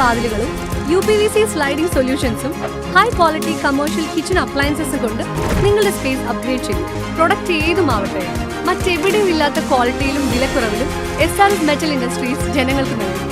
വാതിലുകളും U P V C sliding സൊല്യൂഷൻസും high quality commercial kitchen അപ്ലയൻസസും കൊണ്ട് നിങ്ങളുടെ സ്പേസ് അപ്ഗ്രേഡ് ചെയ്യും പ്രൊഡക്റ്റ് ഏതുമാവട്ടെ മറ്റെവിടെയും ഇല്ലാത്ത ക്വാളിറ്റിയിലും വിലക്കുറവിലും S R S metal industries ജനങ്ങൾക്ക് നൽകും.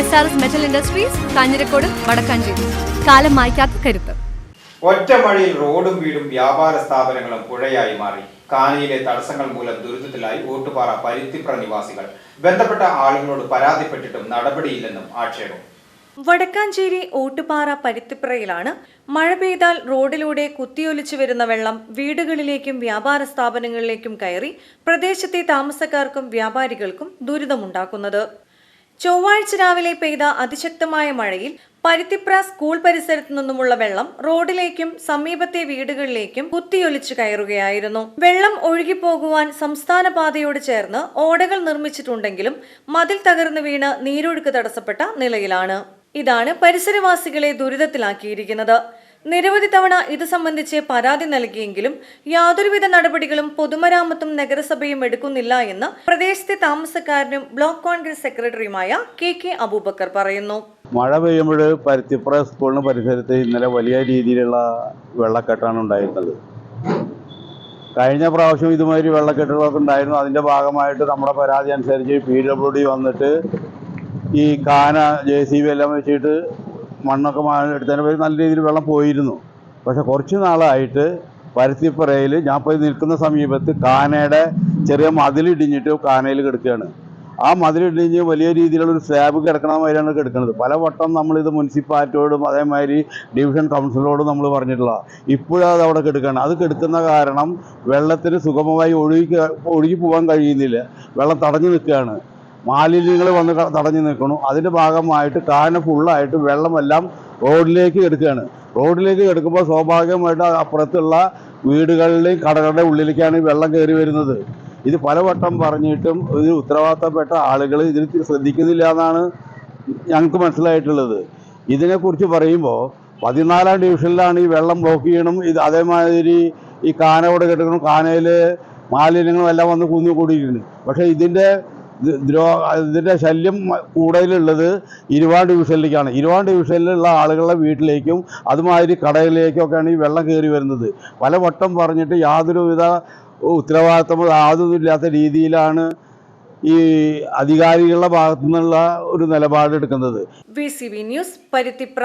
S R S metal industries Kanjirakode Vadakkanchery. കാലം മായ്ക്കാത്ത കരുത്ത്. ഒറ്റമഴയിൽ റോഡും വീടും വ്യാപാര സ്ഥാപനങ്ങളും പുഴയായി മാറി. കാനിയിലെ തടസ്സങ്ങൾ മൂലം ദുരിതത്തിലായി ഓട്ടുപാറ പരുത്തിപ്ര നിവാസികൾ. ബന്ധപ്പെട്ട ആളുകളോട് പരാതിപ്പെട്ടിട്ടും നടപടിയില്ലെന്നും ആക്ഷേപം. വടക്കാഞ്ചേരി ഓട്ടുപാറ പരുത്തിപ്പുറയിലാണ് മഴ പെയ്താൽ റോഡിലൂടെ കുത്തിയൊലിച്ചു വരുന്ന വെള്ളം വീടുകളിലേക്കും വ്യാപാര സ്ഥാപനങ്ങളിലേക്കും കയറി പ്രദേശത്തെ താമസക്കാർക്കും വ്യാപാരികൾക്കും ദുരിതമുണ്ടാക്കുന്നത്. ചൊവ്വാഴ്ച രാവിലെ പെയ്ത അതിശക്തമായ മഴയിൽ പരുത്തിപ്ര സ്കൂൾ പരിസരത്തു നിന്നുമുള്ള വെള്ളം റോഡിലേക്കും സമീപത്തെ വീടുകളിലേക്കും കുത്തിയൊലിച്ചു കയറുകയായിരുന്നു. വെള്ളം ഒഴുകിപ്പോകുവാൻ സംസ്ഥാന പാതയോട് ചേർന്ന് ഓടകൾ നിർമ്മിച്ചിട്ടുണ്ടെങ്കിലും മതിൽ തകർന്നു വീണ് നീരൊഴുക്ക് തടസ്സപ്പെട്ട നിലയിലാണ്. ഇതാണ് പരിസരവാസികളെ ദുരിതത്തിലാക്കിയിരിക്കുന്നത്. നിരവധി തവണ ഇത് സംബന്ധിച്ച് പരാതി നൽകിയെങ്കിലും യാതൊരുവിധ നടപടികളും പൊതുമരാമത്തും നഗരസഭയും എടുക്കുന്നില്ല എന്ന് പ്രദേശത്തെ താമസക്കാരനും ബ്ലോക്ക് കോൺഗ്രസ് സെക്രട്ടറിയുമായ കെ കെ അബൂബക്കർ പറയുന്നു. മഴ പെയ്യുമ്പോൾ പരുത്തിപ്പുറ സ്കൂളിന് പരിസരത്ത് ഇന്നലെ വലിയ രീതിയിലുള്ള വെള്ളക്കെട്ടാണ് ഉണ്ടായിരുന്നത്. കഴിഞ്ഞ പ്രാവശ്യം ഇതുമാതിരി വെള്ളക്കെട്ടുകളൊക്കെ ഉണ്ടായിരുന്നു. അതിന്റെ ഭാഗമായിട്ട് നമ്മുടെ പരാതി അനുസരിച്ച് പി ഡബ്ല്യു ഡി വന്നിട്ട് ഈ കാന ജെ സി ബി എല്ലാം വെച്ചിട്ട് മണ്ണൊക്കെ എടുത്തതിന് പേര് നല്ല രീതിയിൽ വെള്ളം പോയിരുന്നു. പക്ഷെ കുറച്ച് നാളായിട്ട് പരുത്തിപ്പുറയിൽ ഞാൻ പോയി നിൽക്കുന്ന സമീപത്ത് കാനയുടെ ചെറിയ മതിലിടിഞ്ഞിട്ട് കാനയിൽ കിടക്കുകയാണ്. ആ മതിലിടിഞ്ഞ് വലിയ രീതിയിലുള്ള ഒരു സ്ലാബ് കിടക്കണ മാതിരിയാണ് കിടക്കുന്നത്. പല വട്ടം നമ്മളിത് മുനിസിപ്പാലിറ്റിയോടും അതേമാതിരി ഡിവിഷൻ കൗൺസിലോടും നമ്മൾ പറഞ്ഞിട്ടുള്ള അത് അവിടെ കിടക്കുകയാണ്. അത് കിടക്കുന്ന കാരണം വെള്ളത്തിന് സുഗമമായി ഒഴുകി ഒഴുകി പോകാൻ കഴിയുന്നില്ല. വെള്ളം തടഞ്ഞു നിൽക്കുകയാണ്. മാലിന്യങ്ങൾ വന്ന് തടഞ്ഞു നിൽക്കണം അതിന്റെ ഭാഗമായിട്ട് കാന ഫുള്ളായിട്ട് വെള്ളമെല്ലാം റോഡിലേക്ക് എടുക്കുകയാണ്. റോഡിലേക്ക് എടുക്കുമ്പോൾ സ്വാഭാവികമായിട്ട് അപ്പുറത്തുള്ള വീടുകളിലെയും കടകളുടെ ഉള്ളിലേക്കാണ് വെള്ളം കയറി വരുന്നത്. ഇത് പലവട്ടം പറഞ്ഞിട്ടും ഒരു ഉത്തരവാദിത്തപ്പെട്ട ആളുകൾ ഇതിൽ ശ്രദ്ധിക്കുന്നില്ല എന്നാണ് ഞങ്ങൾക്ക് മനസ്സിലായിട്ടുള്ളത്. ഇതിനെക്കുറിച്ച് പറയുമ്പോൾ പതിനാലാം ഡിവിഷനിലാണ് ഈ വെള്ളം ബ്ലോക്ക് ചെയ്യണം. ഇത് അതേമാതിരി ഈ കാന ഇവിടെ കെട്ടിക്കണം കാനയിൽ മാലിന്യങ്ങളും എല്ലാം വന്ന് കുന്നു കൂടിയിട്ടുണ്ട് പക്ഷേ ഇതിന്റെ ഇത് ദ്രോ ഇതിന്റെ ശല്യം കൂടുതലുള്ളത് ഇരുവാൻ ഡിവിഷനിലേക്കാണ്. ഇരുവാൻ ഡിവിഷനിലുള്ള ആളുകളുടെ വീട്ടിലേക്കും അതുമാതിരി കടയിലേക്കൊക്കെയാണ് ഈ വെള്ളം കയറി വരുന്നത്. പല വട്ടം പറഞ്ഞിട്ട് യാതൊരുവിധ ഉത്തരവാദിത്തം യാതൊന്നുമില്ലാത്ത രീതിയിലാണ് ഈ അധികാരികളുടെ ഭാഗത്തു നിന്നുള്ള ഒരു നിലപാടെടുക്കുന്നത്. V C B news Paruthipra